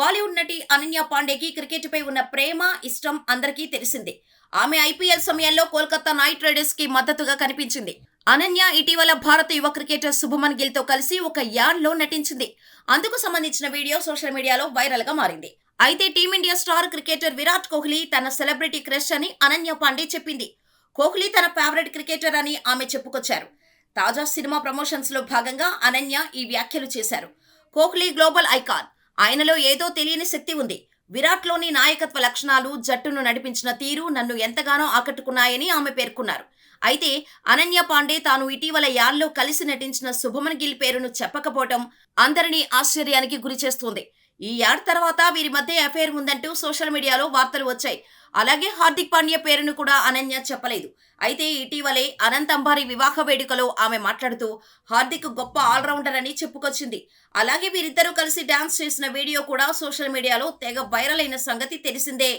బాలీవుడ్ నటి అనన్య పాండేకి క్రికెట్ పై ఉన్న ప్రేమ ఇష్టం అందరికీ తెలిసిందే. ఆమె ఐపీఎల్ సమయంలో కోల్కతా నైట్ రైడర్స్కి మద్దతుగా కనిపించింది. అనన్య ఇటీవల భారత యువ క్రికెటర్ శుభమన్ గిల్తో కలిసి ఒక యాడ్లో నటించింది. అందుకు సంబంధించిన వీడియో సోషల్ మీడియాలో వైరల్గా మారింది. అయితే team India star cricketer Virat Kohli తన సెలబ్రిటీ క్రష్ అని అనన్య పాండే చెప్పింది. కోహ్లీ తన ఫేవరెట్ క్రికెటర్ అని ఆమె చెప్పుకొచ్చారు. తాజా సినిమా ప్రమోషన్స్లో భాగంగా అనన్య ఈ వ్యాఖ్యలు చేశారు. కోహ్లీ గ్లోబల్ ఐకాన్ ఆయనలో ఏదో తెలియని శక్తి ఉంది. విరాట్లోని నాయకత్వ లక్షణాలు జట్టును నడిపించిన తీరు నన్ను ఎంతగానో ఆకట్టుకున్నాయని ఆమె పేర్కొన్నారు. అయితే అనన్య పాండే తాను ఇటీవల యాల్లో కలిసి నటించిన శుభమన్ గిల్ పేరును చెప్పకపోవటం అందరినీ ఆశ్చర్యానికి గురిచేస్తోంది. ఈ యాడ్ తర్వాత వీరి మధ్య అఫేర్ ఉందంటూ సోషల్ మీడియాలో వార్తలు వచ్చాయి. అలాగే హార్దిక్ పాండ్యా పేరును కూడా అనన్య చెప్పలేదు. అయితే ఇటీవలే అనంత్ అంబారి వివాహ వేడుకలో ఆమె మాట్లాడుతూ హార్దిక్ గొప్ప ఆల్రౌండర్ అని చెప్పుకొచ్చింది. అలాగే వీరిద్దరూ కలిసి డాన్స్ చేసిన వీడియో కూడా సోషల్ మీడియాలో తెగ వైరల్ అయిన సంగతి తెలిసిందే.